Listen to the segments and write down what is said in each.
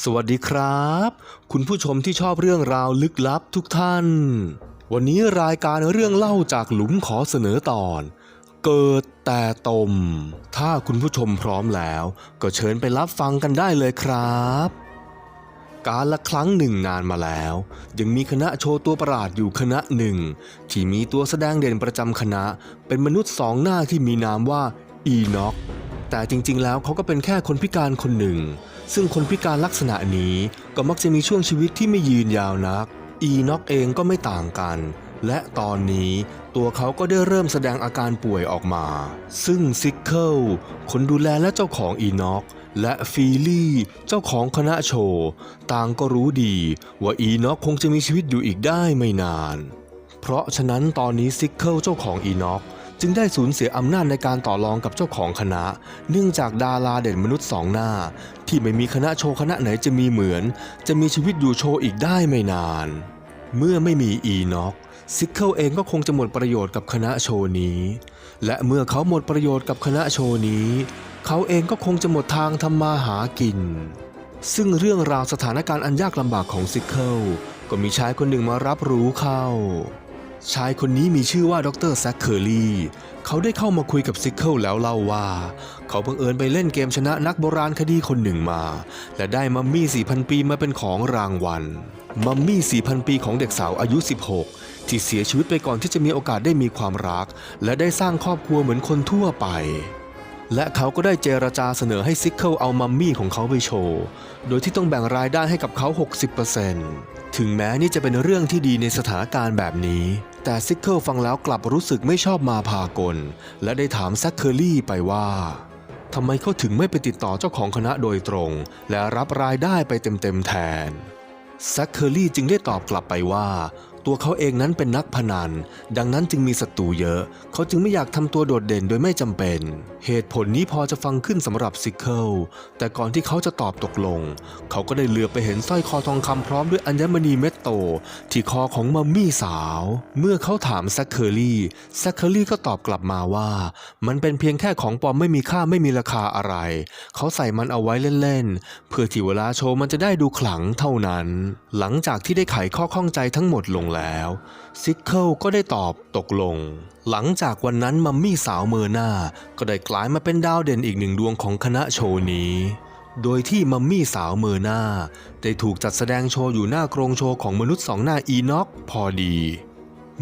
สวัสดีครับ คุณผู้ชมที่ชอบเรื่องราวลึกลับทุกท่าน วันนี้รายการเรื่องเล่าจากหลุมขอเสนอตอน เกิดแต่ตม ถ้าคุณผู้ชมพร้อมแล้ว ก็เชิญไปรับฟังกันได้เลยครับ การละครั้งหนึ่งนานมาแล้ว ยังมีคณะโชว์ตัวประหลาดอยู่คณะหนึ่ง ที่มีตัวแสดงเด่นประจำคณะ เป็นมนุษย์สองหน้าที่มีนามว่าอีน็อก แต่จริงๆ แล้วเขาก็เป็นแค่คนพิการคนหนึ่ง ซึ่งคนพิการลักษณะนี้ก็มักจะมีช่วงชีวิตที่ไม่ยืนยาวนัก อีน็อกเองก็ไม่ต่างกัน และตอนนี้ตัวเขาก็ได้เริ่มแสดงอาการป่วยออกมา ซึ่งซิกเคิลคนดูแลและเจ้าของอีน็อกและฟีลี่ เจ้าของคณะโชว์ ต่างก็รู้ดี ว่าอีน็อกคงจะมีชีวิตอยู่อีกได้ไม่นาน เพราะฉะนั้นตอนนี้ซิกเคิลเจ้าของอีน็อก จึงได้สูญเสียอำนาจในการต่อรองกับเจ้าของคณะ เนื่องจากดาราเด่นมนุษย์สองหน้า ที่ไม่มีคณะโชว์คณะไหนจะมีเหมือน จะมีชีวิตอยู่โชว์อีกได้ไม่นาน เมื่อไม่มีอีน็อกซิกเคิลเองก็คงจะหมดประโยชน์กับคณะโชว์นี้ และเมื่อเขาหมดประโยชน์กับคณะโชว์นี้ เขาเองก็คงจะหมดทางทำมาหากิน ซึ่งเรื่องราวสถานการณ์อันยากลำบากของซิกเคิลก็มีชายคนหนึ่งมารับรู้เข้า ชายคนนี้มีชื่อว่าดรแซคเคอร์ลีเขาได้เข้ามาคุยกับซิกเคิลแล้วเล่าว่า เขาบังเอิญไปเล่นเกมชนะนักโบราณคดีคนหนึ่งมา และได้มัมมี่ 4,000 ปีมาเป็นของรางวัล มัมมี่ 4,000 ปีของเด็กสาวอายุ 16 ที่เสียชีวิตไปก่อนที่จะมีโอกาสได้มีความรัก และได้สร้างครอบครัวเหมือนคนทั่วไปและเขาก็ได้เจรจาเสนอให้ซิกเคิลเอามัมมี่ของเขาไปโชว์ โดยที่ต้องแบ่งรายได้ให้กับเขา 60%ถึงแม้นี่จะเป็นเรื่องที่ดีในสถานการณ์แบบนี้ แต่ซิกเคิลฟังแล้วกลับรู้สึกไม่ชอบมาพากล และได้ถามแซคเคอรี่ไปว่าทำไมเขาถึงไม่ไปติดต่อเจ้าของคณะโดยตรง และรับรายได้ไปเต็มๆแทนแซคเคอรี่จึงได้ตอบกลับไปว่า ตัวเขาเองนั้นเป็นนักพนัน ดังนั้นจึงมีศัตรูเยอะ เขาจึงไม่อยากทำตัวโดดเด่นโดยไม่จำเป็น เหตุผลนี้พอจะฟังขึ้นสำหรับซิเคิล แต่ก่อนที่เขาจะตอบตกลง เขาก็ได้เหลือไปเห็นสร้อยคอทองคำพร้อมด้วยอัญมณีเม็ดโต ที่คอของมัมมี่สาว เมื่อเขาถามแซคเคอรี่ แซคเคอรี่ก็ตอบกลับมาว่า มันเป็นเพียงแค่ของปลอมไม่มีค่าไม่มีราคาอะไร เขาใส่มันเอาไว้เล่นๆ เพื่อที่เวลาโชว์มันจะได้ดูขลังเท่านั้น หลังจากที่ได้ไขข้อข้องใจทั้งหมดลงแล้วซิกเคิลก็ได้ตอบตกลง หลังจากวันนั้นมัมมี่สาวเมอร์นาก็ได้กลายมาเป็นดาวเด่นอีกหนึ่งดวงของคณะโชว์นี้ โดยที่มัมมี่สาวเมอร์นาได้ถูกจัดแสดงโชว์อยู่หน้าโครงโชว์ของมนุษย์สองหน้าอีน็อกพอดี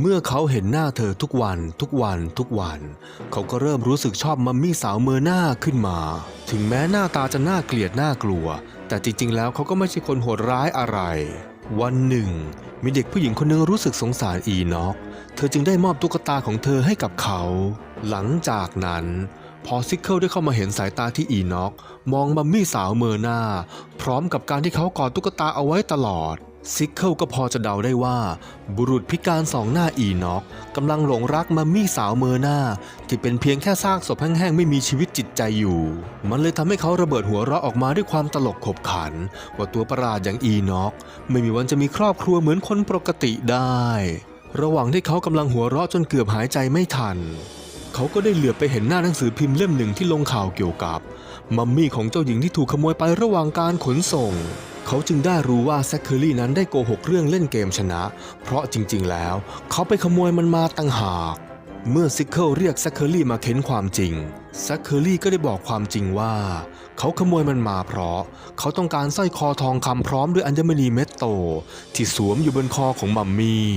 เมื่อเขาเห็นหน้าเธอทุกวันทุกวันทุกวัน เขาก็เริ่มรู้สึกชอบมัมมี่สาวเมอร์นาขึ้นมา ถึงแม้หน้าตาจะน่าเกลียดน่ากลัว แต่จริงๆแล้วเขาก็ไม่ใช่คนโหดร้ายอะไร วันหนึ่ง มีเด็กผู้หญิงคนหนึงรู้สึกสงสารอีน็อก เธอจึงได้มอบตุ๊กตาของเธอให้กับเขา หลังจากนั้น พอซิกเคิลได้เข้ามาเห็นสายตาที่อีน็อก มองมัมมี่สาวเมอร์นาพร้อมกับการที่เขากอดตุ๊กตาเอาไว้ตลอด ซิกเคิลก็พอจะเดาได้ว่า บุรุษพิการสองหน้าอีน็อกกำลังหลงรักมัมมี่สาวเมอร์นาที่เป็นเพียงแค่ซากศพแห้งๆ ไม่มีชีวิตจิตใจอยู่ มันเลยทำให้เขาระเบิดหัวเราะออกมาด้วยความตลกขบขัน ว่าตัวประหลาดอย่างอีน็อกไม่มีวันจะมีครอบครัวเหมือนคนปกติได้ ระหว่างที่เขากำลังหัวเราะจนเกือบหายใจไม่ทัน เขาก็ได้เหลือบไปเห็นหน้าหนังสือพิมพ์เล่มหนึ่งที่ลงข่าวเกี่ยวกับ มัมมี่ของเจ้าหญิงที่ถูกขโมยไประหว่างการขนส่ง เขาจึงได้รู้ว่าแซคเคอรี่นั้นได้โกหกเรื่องเล่นเกมชนะ เพราะจริงๆ แล้ว เขาไปขโมยมันมาตั้งหาก เมื่อซิกเคิลเรียกแซคเคอรี่มาเค้นความจริงแซคเคอรี่ก็ได้บอกความจริงว่า เขาขโมยมันมาเพราะ เขาต้องการสร้อยคอทองคำพร้อมด้วยอัญมณีเม็ดโต ที่สวมอยู่บนคอของมัมมี่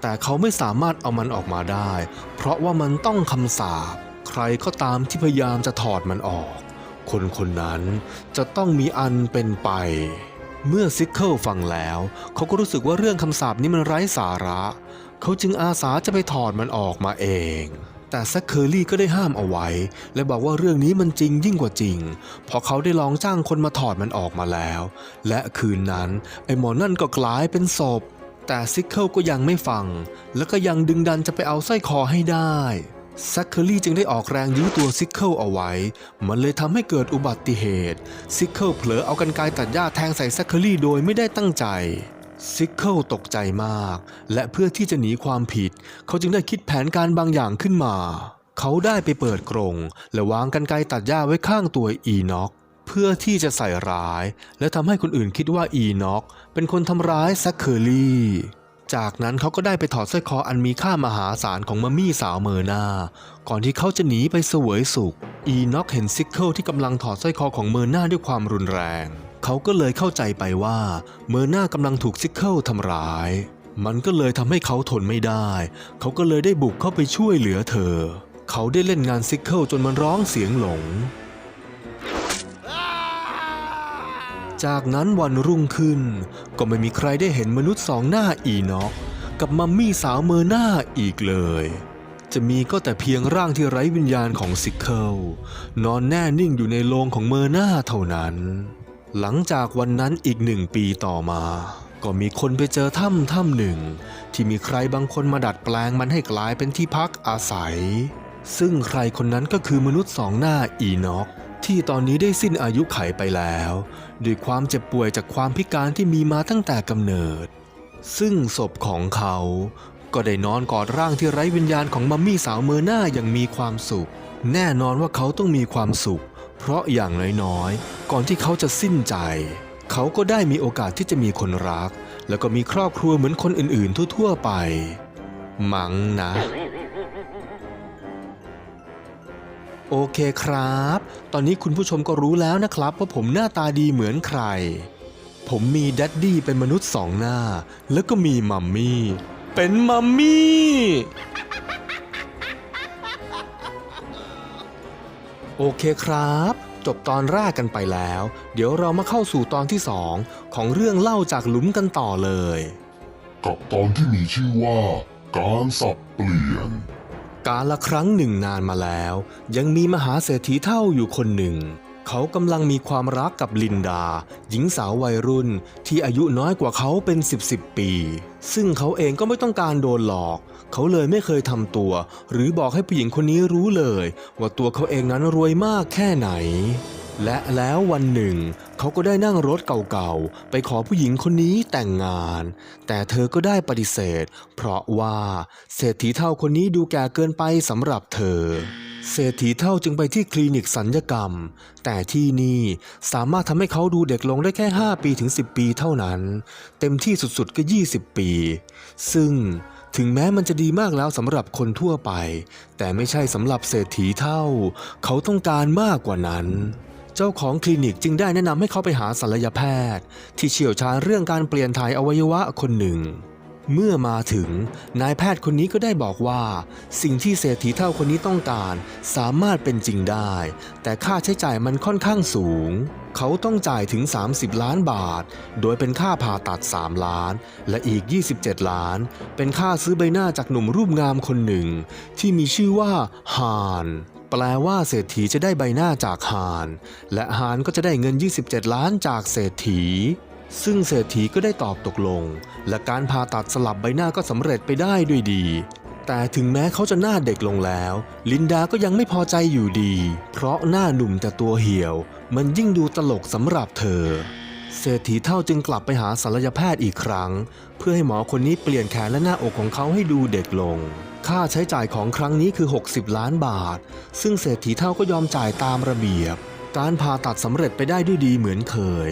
แต่เขาไม่สามารถเอามันออกมาได้ เพราะว่ามันต้องคำสาปใครก็ตามที่พยายามจะถอดมันออก คนคนนั้นจะต้องมีอันเป็นไป เมื่อซิกเคิลฟังแล้ว เขาก็รู้สึกว่าเรื่องคำสาปนี้มันไร้สาระ เขาจึงอาสาจะไปถอดมันออกมาเอง แต่แซคเคอรี่ก็ได้ห้ามเอาไว้ และบอกว่าเรื่องนี้มันจริงยิ่งกว่าจริง เพราะเขาได้ลองจ้างคนมาถอดมันออกมาแล้ว และคืนนั้น ไอ้หมอนั่นก็กลายเป็นศพ แต่ซิกเคิลก็ยังไม่ฟัง แล้วก็ยังดึงดันจะไปเอาสร้อยคอให้ได้ ซคเคอรี่จึงได้ออกแรงยื้อตัวซิกเคิลเอาไว้ มันเลยทำให้เกิดอุบัติเหตุ ซิกเคิลเผลอเอากันไกรตัดหญ้าแทงใส่แซคเคอรี่โดยไม่ได้ตั้งใจ ซิกเคิลตกใจมาก และเพื่อที่จะหนีความผิด เขาจึงได้คิดแผนการบางอย่างขึ้นมา เขาได้ไปเปิดกรง และวางกันไกรตัดหญ้าไว้ข้างตัวอีน็อกเพื่อที่จะใส่ร้าย และทำให้คนอื่นคิดว่าอีน็อกเป็นคนทำร้ายแซคเคอรี่ จากนั้นเขาก็ได้ไปถอดสร้อยคออันมีค่ามหาศาลของมัมมี่สาวเมอร์นา ก่อนที่เขาจะหนีไปเสวยสุข อีน็อกเห็นซิกเคิลที่กำลังถอดสร้อยคอของเมอร์นาด้วยความรุนแรง เขาก็เลยเข้าใจไปว่าเมอร์นากำลังถูกซิกเคิลทำร้าย มันก็เลยทำให้เขาทนไม่ได้ เขาก็เลยได้บุกเข้าไปช่วยเหลือเธอ เขาได้เล่นงานซิกเคิลจนมันร้องเสียงหลง จากนั้นวันรุ่งขึ้น ก็ไม่มีใครได้เห็นมนุษย์สองหน้าอีน็อกกับมัมมี่สาวเมอร์นาอีกเลย จะมีก็แต่เพียงร่างที่ไร้วิญญาณของซิกเคิลนอนแน่นิ่งอยู่ในโรงของเมอร์นาเท่านั้น หลังจากวันนั้นอีกหนึ่งปีต่อมา ก็มีคนไปเจอถ้ำถ้ำหนึ่ง ที่มีใครบางคนมาดัดแปลงมันให้กลายเป็นที่พักอาศัย ซึ่งใครคนนั้นก็คือมนุษย์สองหน้าอีน็อกที่ตอนนี้ได้สิ้นอายุไขไปแล้ว ด้วยความเจ็บป่วยจากความพิการที่มีมาตั้งแต่กำเนิด ซึ่งศพของเขาก็ได้นอนกอดร่างที่ไร้วิญญาณของมัมมี่สาวเมอร์นาอย่างมีความสุข แน่นอนว่าเขาต้องมีความสุข เพราะอย่างน้อยๆ ก่อนที่เขาจะสิ้นใจ เขาก็ได้มีโอกาสที่จะมีคนรัก แล้วก็มีครอบครัวเหมือนคนอื่นๆ ทั่วๆไป มั้งนะ โอเคครับ ตอนนี้คุณผู้ชมก็รู้แล้วนะครับว่าผมหน้าตาดีเหมือนใคร ผมมีดัดดี้เป็นมนุษย์สองหน้า แล้วก็มีมัมมี่ เป็นมัมมี่โอเคครับ จบตอนแรกกันไปแล้ว เดี๋ยวเรามาเข้าสู่ตอนที่สองของเรื่องเล่าจากหลุมกันต่อเลย กับตอนที่มีชื่อว่า การสับเปลี่ยน กาละครั้งหนึ่งนานมาแล้ว ยังมีมหาเศรษฐีเท่าอยู่คนหนึ่ง เขากำลังมีความรักกับลินดา หญิงสาววัยรุ่นที่อายุน้อยกว่าเขาเป็น 10บสปี ซึ่งเขาเองก็ไม่ต้องการโดนหลอก เขาเลยไม่เคยทำตัว หรือบอกให้ผู้หญิงคนนี้รู้เลย ว่าตัวเขาเองนั้นรวยมากแค่ไหน และแล้ววันหนึ่ง เขาก็ได้นั่งรถเก่าๆ ไปขอผู้หญิงคนนี้แต่งงาน แต่เธอก็ได้ปฏิเสธ เพราะว่าเศรษฐีเท่าคนนี้ดูแก่เกินไปสำหรับเธอ เศรษฐีเท่าจึงไปที่คลินิกสัญญกรรม แต่ที่นี่สามารถทำให้เขาดูเด็กลงได้แค่ 5 ปีถึง 10 ปีเท่านั้น เต็มที่สุดๆก็ 20 ปี ซึ่งถึงแม้มันจะดีมากแล้วสำหรับคนทั่วไป แต่ไม่ใช่สำหรับเศรษฐีเท่า เขาต้องการมากกว่านั้น เจ้าของคลินิกจึงได้แนะนำให้เขาไปหาศัลยแพทย์ ที่เชี่ยวชาญเรื่องการเปลี่ยนถ่ายอวัยวะคนหนึ่ง เมื่อมาถึงนายแพทย์คนนี้ก็ได้บอกว่า สิ่งที่เศรษฐีเท่าคนนี้ต้องการสามารถเป็นจริงได้ แต่ค่าใช้จ่ายมันค่อนข้างสูง เขาต้องจ่ายถึง 30 ล้านบาท โดยเป็นค่าผ่าตัด 3 ล้าน และอีก 27 ล้าน เป็นค่าซื้อใบหน้าจากหนุ่มรูปงามคนหนึ่ง ที่มีชื่อว่าฮาน แปลว่าเศรษฐีจะได้ใบหน้าจากฮาน และฮานก็จะได้เงิน 27 ล้านจากเศรษฐี ซึ่งเศรษฐีก็ได้ตอบตกลง และการผ่าตัดสลับใบหน้าก็สำเร็จไปได้ด้วยดี แต่ถึงแม้เขาจะหน้าเด็กลงแล้ว ลินดาก็ยังไม่พอใจอยู่ดี เพราะหน้าหนุ่มแต่ตัวเหี่ยว มันยิ่งดูตลกสำหรับเธอเศรษฐีเท่าจึงกลับไปหาศัลยแพทย์อีกครั้ง เพื่อให้หมอคนนี้เปลี่ยนแขนและหน้าอกของเขาให้ดูเด็กลง ค่าใช้จ่ายของครั้งนี้คือ 60 ล้านบาท ซึ่งเศรษฐีเท่าก็ยอมจ่ายตามระเบียบ การผ่าตัดสำเร็จไปได้ด้วยดีเหมือนเคย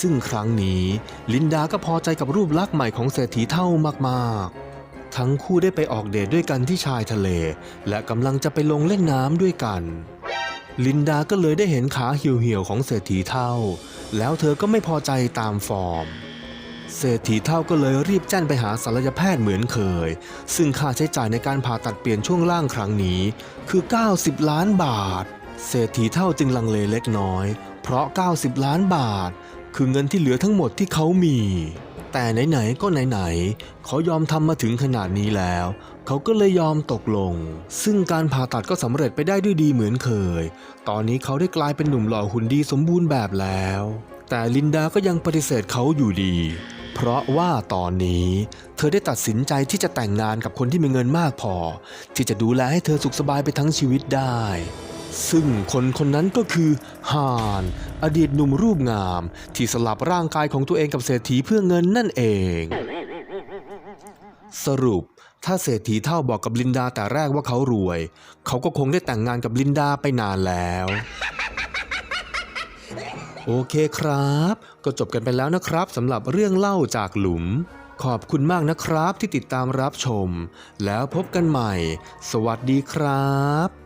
ซึ่งครั้งนี้ลินดาก็พอใจกับรูปลักษณ์ใหม่ของเศรษฐีเท่ามากๆ ทั้งคู่ได้ไปออกเดทด้วยกันที่ชายทะเล และกำลังจะไปลงเล่นน้ำด้วยกัน ลินดาก็เลยได้เห็นขาเหี่ยวๆของเศรษฐีเท่า แล้วเธอก็ไม่พอใจตามฟอร์ม เศรษฐีเท่าก็เลยรีบแจ้งไปหาศัลยแพทย์เหมือนเคย ซึ่งค่าใช้จ่ายในการผ่าตัดเปลี่ยนช่วงล่างครั้งนี้ คือ 90 ล้านบาท เศรษฐีเท่าจึงลังเลเล็กน้อย เพราะ 90 ล้านบาท คือเงินที่เหลือทั้งหมดที่เขามี แต่ไหนๆก็ไหนๆเขายอมทำมาถึงขนาดนี้แล้ว เขาก็เลยยอมตกลง ซึ่งการผ่าตัดก็สำเร็จไปได้ด้วยดีเหมือนเคย ตอนนี้เขาได้กลายเป็นหนุ่มหล่อหุ่นดีสมบูรณ์แบบแล้วแต่ลินดาก็ยังปฏิเสธเขาอยู่ดี เพราะว่าตอนนี้เธอได้ตัดสินใจที่จะแต่งงานกับคนที่มีเงินมากพอ ที่จะดูแลให้เธอสุขสบายไปทั้งชีวิตได้ ซึ่งคนคนนั้นก็คือฮานอดีตหนุ่มรูปงาม ที่สลับร่างกายของตัวเองกับเศรษฐีเพื่อเงินนั่นเอง สรุปถ้าเศรษฐีเท่าบอกกับลินดาแต่แรกว่าเขารวย เขาก็คงได้แต่งงานกับลินดาไปนานแล้ว โอเคครับ ก็จบกันไปแล้วนะครับสำหรับเรื่องเล่าจากหลุม ขอบคุณมากนะครับที่ติดตามรับชม แล้วพบกันใหม่ สวัสดีครับ